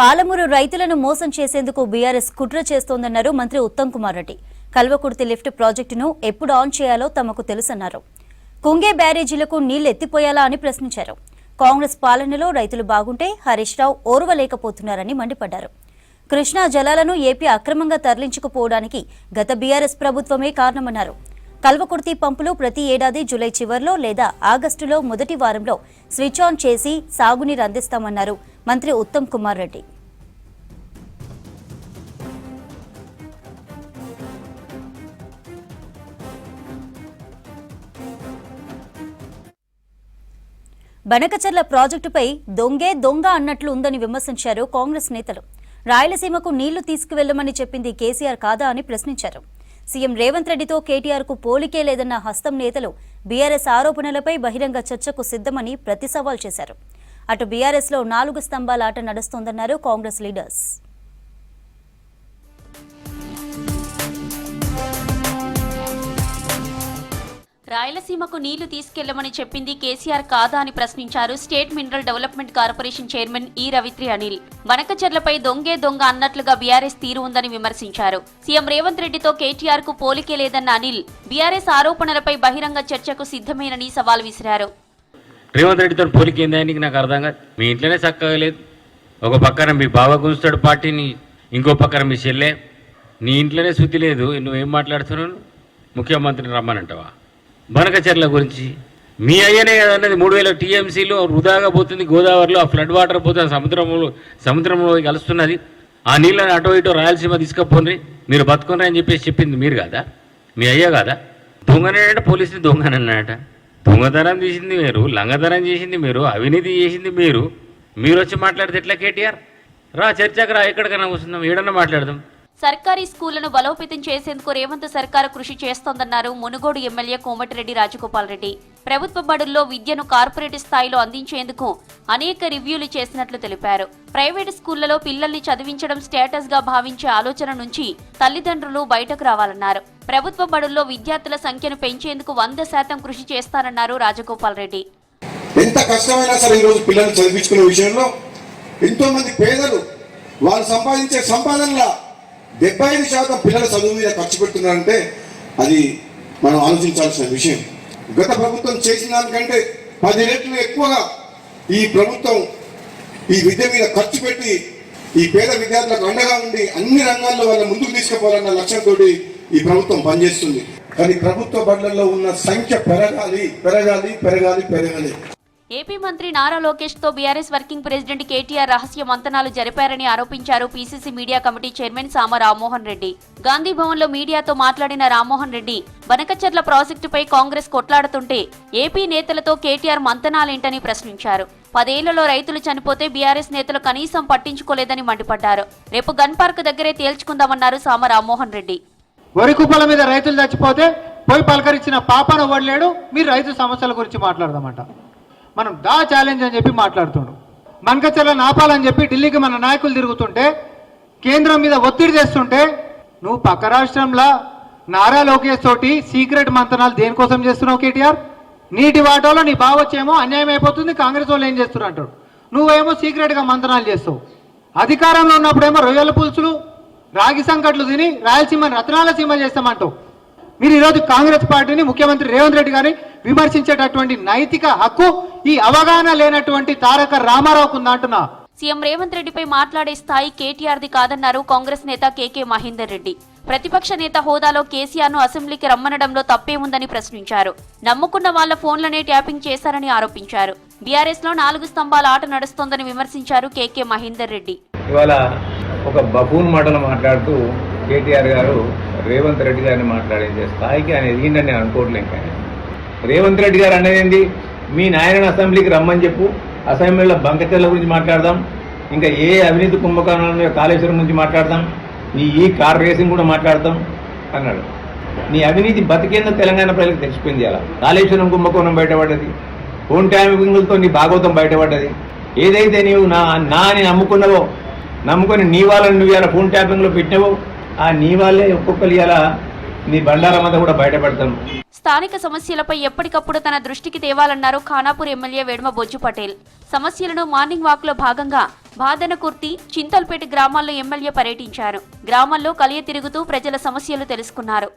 పాలమూరు రైతులను మోసం చేసేందుకు బీఆర్ఎస్ కుట్ర చేస్తోందన్నారు మంత్రి ఉత్తమ్ కుమార్ రెడ్డి. కల్వకుర్తి లిఫ్ట్ ప్రాజెక్టును ఎప్పుడు ఆన్ చేయాలో తమకు తెలుసన్నారు. కుంగే బ్యారేజీలకు నీళ్ళు ఎత్తిపోయాలా అని ప్రశ్నించారు. కాంగ్రెస్ పాలనలో రైతులు బాగుంటే హరీష్ రావు ఓర్వలేకపోతున్నారని మండిపడ్డారు. కృష్ణా జలాలను ఏపీ అక్రమంగా తరలించుకుపోవడానికి గత బీఆర్ఎస్ ప్రభుత్వమే కారణమన్నారు. కల్వకుర్తి పంపులు ప్రతి ఏడాది జూలై చివరిలో లేదా ఆగస్టులో మొదటి వారంలో స్విచ్ ఆన్ చేసి సాగునీరు అందిస్తామన్నారు మంత్రి ఉత్తమ్ కుమార్ రెడ్డి. బనకచర్ల ప్రాజెక్టుపై దొంగే దొంగ అన్నట్లు ఉందని విమర్శించారు కాంగ్రెస్ నేతలు. రాయలసీమకు నీళ్ళు తీసుకువెళ్ళమని చెప్పింది కేసీఆర్ కాదా అని ప్రశ్నించారు. సీఎం రేవంత్ రెడ్డితో కేటీఆర్కు పోలికే లేదన్న హస్తం నేతలు బీఆర్ఎస్ ఆరోపణలపై బహిరంగ చర్చకు సిద్ధమని ప్రతి సవాల్ చేశారు. అటు బీఆర్ఎస్లో నాలుగు స్తంభాల ఆట నడుస్తోందన్నారు కాంగ్రెస్ లీడర్స్. రాయలసీమకు నీళ్ళు తీసుకెళ్ళమని చెప్పింది కేసీఆర్ కాదా అని ప్రశ్నించారు state mineral development corporation chairman ఈ రవిత్రి అనిల్. వనకచర్లపై దొంగే దొంగ అన్నట్లుగా బీఆర్ఎస్ తీరు ఉందని విమర్శించారు. సీఎం రేవంత్ రెడ్డితో కేటీఆర్కు పోలికే లేదన్న అనిల్ బీఆర్ఎస్ ఆరోపణలపై బహిరంగ చర్చకు సిద్ధమేనని సవాల్ విసిరారు. రేవంత్ రెడ్డితో పోలిక నాకు అర్థం కాదు. మీ ఇంట్లోనే చక్కగా లేదు. ఒక పక్కన మీ బావ గుంజుతాడు పార్టీని ఇంకో పక్కన మీ చెల్లె. నీ ఇంట్లోనే శుద్ధి లేదు. నువ్వేం మాట్లాడుతున్నావు? ముఖ్యమంత్రిని రమ్మనంటావా? బనకచర్ల గురించి. మీ అయ్యనే కదన్నది మూడు వేల టీఎంసీలో వృధాగా పోతుంది. గోదావరిలో ఆ ఫ్లడ్ వాటర్ పోతుంది. సముద్రంలో సముద్రంలో కలుస్తున్నది. ఆ నీళ్ళని అటో ఇటో రాయలసీమ తీసుకపోండి. మీరు బతుకున్నారని చెప్పేసి చెప్పింది మీరు కాదా? మీ అయ్యా కాదా? దొంగనే పోలీసుని దొంగనన్నట దొంగతనం చేసింది మీరు లంగతనం చేసింది మీరు అవినీతి చేసింది మీరు. మీరు వచ్చి మాట్లాడితే ఎట్లా కేటీఆర్? రా చర్చకు రా ఎక్కడికైనా కూర్చుందాం ఏడన్నా మాట్లాడదాం. సర్కారీ స్కూళ్ళను బలోపేతం చేసేందుకు రేవంత్ సర్కారు కృషి చేస్తోందన్నారు మునుగోడు ఎమ్మెల్యే కోమటిరెడ్డి రాజగోపాల్ రెడ్డి. ప్రభుత్వ బడుల్లో విద్యను కార్పొరేట్ స్థాయిలో అందించేందుకు అనేక రివ్యూలు చేసినట్లు తెలిపారు. ప్రైవేటు స్కూళ్ళలో పిల్లల్ని చదివించడం స్టేటస్గా భావించే ఆలోచన నుంచి తల్లిదండ్రులు బయటకు రావాలన్నారు. ప్రభుత్వ బడుల్లో విద్యార్థుల సంఖ్యను పెంచేందుకు వంద శాతం కృషి చేస్తానన్నారు రాజగోపాల్ రెడ్డి. ఎంత కష్టమైనా సరే ఈరోజు పిల్లల్ని చదివించుకునే విషయంలో ఎంతో మంది పేదలు వారు సంపాదించే సంపాదనలా డెబ్బై ఐదు శాతం పిల్లల చదువు మీద ఖర్చు పెడుతున్నారంటే అది మనం ఆలోచించాల్సిన విషయం. గత ప్రభుత్వం చేసిన దానికంటే పది రెట్లు ఎక్కువగా ఈ ప్రభుత్వం ఈ విద్య మీద ఖర్చు పెట్టి ఈ పేద విద్యార్థులకు అండగా ఉండి అన్ని రంగాల్లో వాళ్ళ ముందుకు తీసుకుపోవాలన్న లక్ష్యంతో ఈ ప్రభుత్వం పనిచేస్తుంది. కానీ ప్రభుత్వ బడులలో ఉన్న సంఖ్య పెరగాలి పెరగాలి పెరగాలి పెరగాలి. ఏపీ మంత్రి నారా లోకేష్తో బీఆర్ఎస్ వర్కింగ్ ప్రెసిడెంట్ కేటీఆర్ రహస్య మంతనాలు జరిపారని ఆరోపించారు పీసీసీ మీడియా కమిటీ చైర్మన్ సామ రామ్మోహన్ రెడ్డి. గాంధీ భవన్లో మీడియాతో మాట్లాడిన రామ్మోహన్ రెడ్డి బనకచర్ల ప్రాజెక్టుపై కాంగ్రెస్ కొట్లాడుతుంటే ఏపీ నేతలతో కేటీఆర్ మంతనాలేంటని ప్రశ్నించారు. పదేళ్ళలో రైతులు చనిపోతే బీఆర్ఎస్ నేతలు కనీసం పట్టించుకోలేదని మండిపడ్డారు. రేపు గన్ పార్క్ దగ్గరే తేల్చుకుందామన్నారు సామ రామ్మోహన్ రెడ్డి. వరి కుప్పల మీద రైతులు చచ్చిపోతే పోయి పలకరించిన పాపను వడలేడు మీరు రైతు సమస్యల గురించి మాట్లాడదామంట. మనం దా ఛాలెంజ్ అని చెప్పి మాట్లాడుతుండు. మనకచర్ల నాపాలని చెప్పి ఢిల్లీకి మన నాయకులు తిరుగుతుంటే కేంద్రం మీద ఒత్తిడి చేస్తుంటే నువ్వు పక్క రాష్ట్రంలో నారా లోకేష్ తోటి సీక్రెట్ మంతనాలు దేనికోసం చేస్తున్నావు కేటీఆర్? నీటి వాటాలో నీ బావచ్చేమో అన్యాయం అయిపోతుంది కాంగ్రెస్ వాళ్ళు ఏం చేస్తున్నారు అంటాడు. నువ్వేమో సీక్రెట్గా మంతనాలు చేస్తావు. అధికారంలో ఉన్నప్పుడేమో రొయ్యల పులుసులు రాగి సంకట్లు తిని రాయలసీమ రత్నాల సీమ చేస్తామంటావు. మీరు ఈరోజు కాంగ్రెస్ పార్టీని ముఖ్యమంత్రి రేవంత్ రెడ్డి గారిని విమర్శించేటటువంటి నైతిక హక్కు ఈ అవగాహన లేనటువంటి తారక రామారావుకు ఉందా అంటున్నా. సీఎం రేవంత్ రెడ్డిపై మాట్లాడే స్థాయి కేటీఆర్ది కాదన్నారు కాంగ్రెస్ నేత కేకే మహేందర్ రెడ్డి. ప్రతిపక్ష నేత హోదాలో కేసీఆర్ను అసెంబ్లీకి రమ్మనడంలో తప్పేముందని ప్రశ్నించారు. నమ్ముకున్న వాళ్ళ ఫోన్లనే ట్యాపింగ్ చేశారని ఆరోపించారు. బీఆర్ఎస్లో నాలుగు స్తంభాల ఆట నడుస్తోందని విమర్శించారు కేకే మహేందర్ రెడ్డి. ఇవాళ ఒక మాటలు మాట్లాడుతూ కేటీఆర్ గారు రేవంత్ రెడ్డి గారిని మాట్లాడించే స్థాయికి ఆయన ఎదిగిందని నేను అనుకోవట్లేం కానీ రేవంత్ రెడ్డి గారు అనేది మీ నాయన అసెంబ్లీకి రమ్మని చెప్పు. అసెంబ్లీలో బంకచెల్ల గురించి మాట్లాడదాం. ఇంకా ఏ అవినీతి కుంభకోణాల కాళేశ్వరం గురించి మాట్లాడదాం. నీ ఈ కార్ రేసింగ్ కూడా మాట్లాడతాం అన్నాడు. నీ అవినీతి బతికేందో తెలంగాణ ప్రజలకు తెలిసిపోయింది అలా. కాళేశ్వరం కుంభకోణం బయటపడ్డది. ఫోన్ ట్యాపింగ్లతో నీ భాగవతం బయటపడ్డది. ఏదైతే నీవు నా నా అని నమ్ముకున్నావో నమ్ముకొని నీ వాళ్ళని నువ్వు ఇలా ఫోన్ ట్యాపింగ్లో పెట్టినావో ఆ నీ వాళ్ళే ఒక్కొక్కరు ఇలా నీ బండారం అంతా కూడా బయటపడతాం స్థానిక సమస్యలపై ఎప్పటికప్పుడు తన దృష్టికి తేవాలన్నారు ఖానాపూర్ ఎమ్మెల్యే వేడుమ బొజ్జు పటేల్. సమస్యలను మార్నింగ్ వాక్లో భాగంగా బాదనకుర్తి చింతల్పేట గ్రామాల్లో ఎమ్మెల్యే పర్యటించారు. గ్రామాల్లో కలియ తిరుగుతూ ప్రజల సమస్యలు తెలుసుకున్నారు.